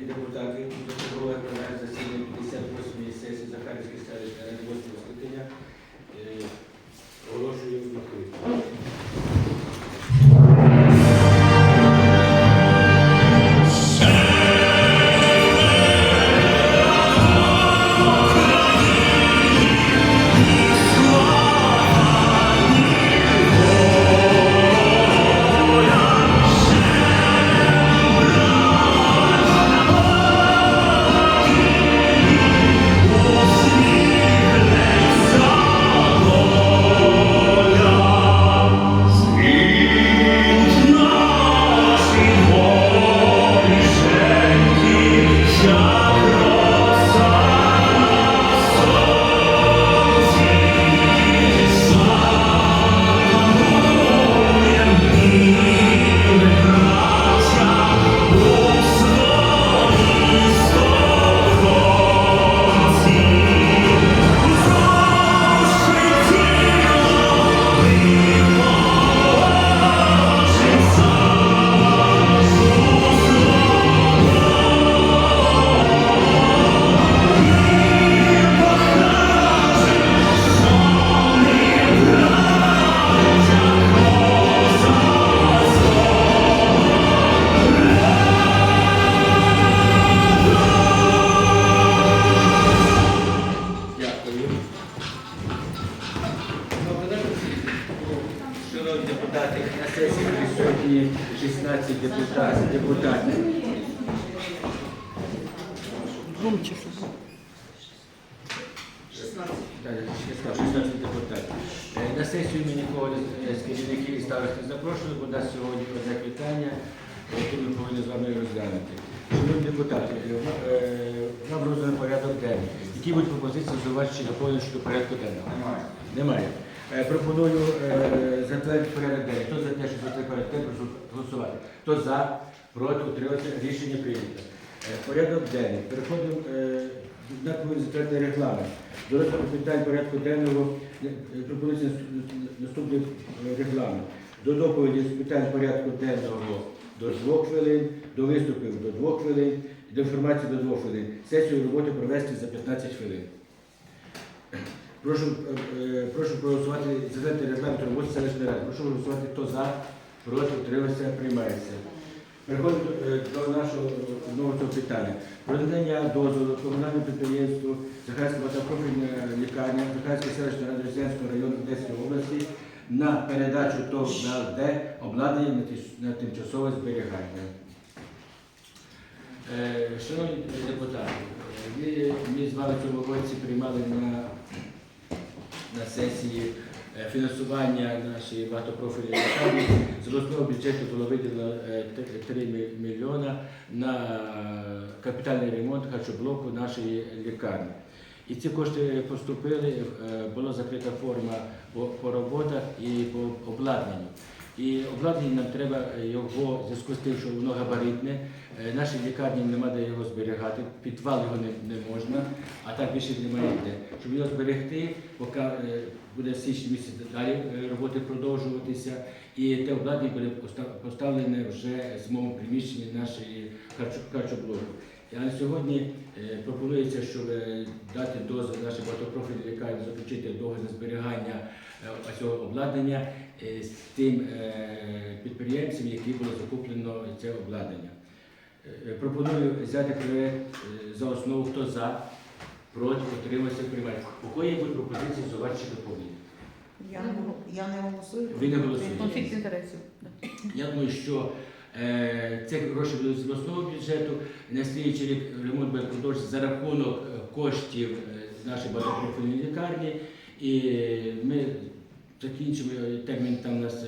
Депутати до чергового засідання 58-ї сесії Захарівської селищної ради 8 скликання присутні 16 депутатів. депутатів. Так, 16 депутатів. Е, На сесію ми нікого з- з керівників і старостів не запрошували, бо у нас сьогодні одне питання, яке ми повинні з вами розглянути. Шановні депутати, е, е, нам розданий порядок денний. Які будуть пропозиції зауваження доповнення щодо порядку денного? Немає. Немає. Е, Пропоную е, затвердити порядок денний. Хто за те, щоб затвердити порядок денний, прошу голосувати. Хто за, проти, утримався, рішення прийнято. Е, Порядок денний. Переходимо на затвердити регламент. До розгляду питань порядку денного пропонується наступ- наступний регламент. До доповіді з питань порядку денного до 2 хвилин, до виступів до 2 хвилин, до інформації до 2 хвилин. Сесію роботи провести за 15 хвилин. Прошу, е, е, прошу проголосувати за регламент роботи селищної ради. Прошу голосувати, хто за, проти, утримався, приймається. Переходимо до, е, до нашого нового цього питання. Про надання дозволу комунальному підприємству Захарська багатопрофільна лікарня Захарської селищної ради Роздянського району Одеської області на передачу ТОВ на обладнання на тимчасове зберігання. Е, Шановні депутати, ми, з вами в цьому році приймали на, на сесії е, фінансування нашої багатопрофільної лікарні. З обласного бюджету було виділено е, 3 мільйона на капітальний ремонт харчоблоку нашої лікарні. І ці кошти поступили, е, була закрита форма по роботах і по обладнанню. І обладнання нам треба його в зв'язку з тим, що воно габаритне. Е, Нашій лікарні нема де його зберігати, підвал його не, не можна, а так більше немає де. Щоб його зберегти, поки е, буде січні місяць далі е, роботи продовжуватися, і те обладнання буде поставлене вже в зимовому приміщенні нашої харчо- харчоблоку. А на сьогодні е, пропонується, щоб е, дати дозвіл нашій багатопрофільній лікарні заключити договір на зберігання е, цього обладнання з тим підприємцем, який було закуплено це обладнання. Пропоную взяти за основу, хто за, проти, утримався, приймає. У кої будуть пропозиції зауважити доповнення? Я не, гол- я не голосую. Ви не голосуєте? Конфлікт інтересів. Я думаю, що ці гроші будуть з обласного бюджету. На слідчий рік ремонт буде продовжитися за рахунок е, коштів е, нашої багатопрофільної лікарні. І ми закінчимо е, термін там у нас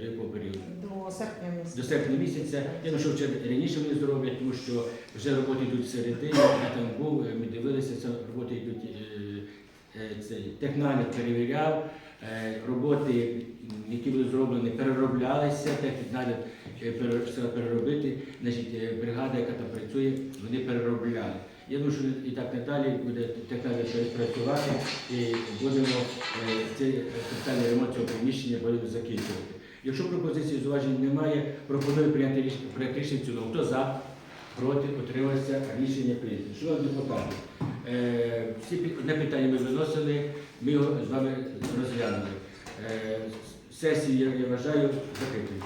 до якого періоду? До серпня місяця. До серпня місяця. Я думаю, що вже раніше вони зроблять, тому що вже роботи йдуть всередині. Я там був, ми дивилися, це роботи йдуть. Цей технагляд перевіряв, роботи, які були зроблені, перероблялися, технагляд е, пере- переробити. Значить, е, бригада, яка там працює, вони переробляли. Я думаю, що і так надалі буде технагляд працювати і будемо е, цей капітальний ремонт цього приміщення будемо закінчувати. Якщо пропозиції зауважень немає, пропоную прийняти рішення цілому. Хто за, проти, утримався, рішення прийнято. Шановні депутати, е, всі одне питання ми виносили, ми його з вами розглянули. Е, Сесію, я вважаю, закритою.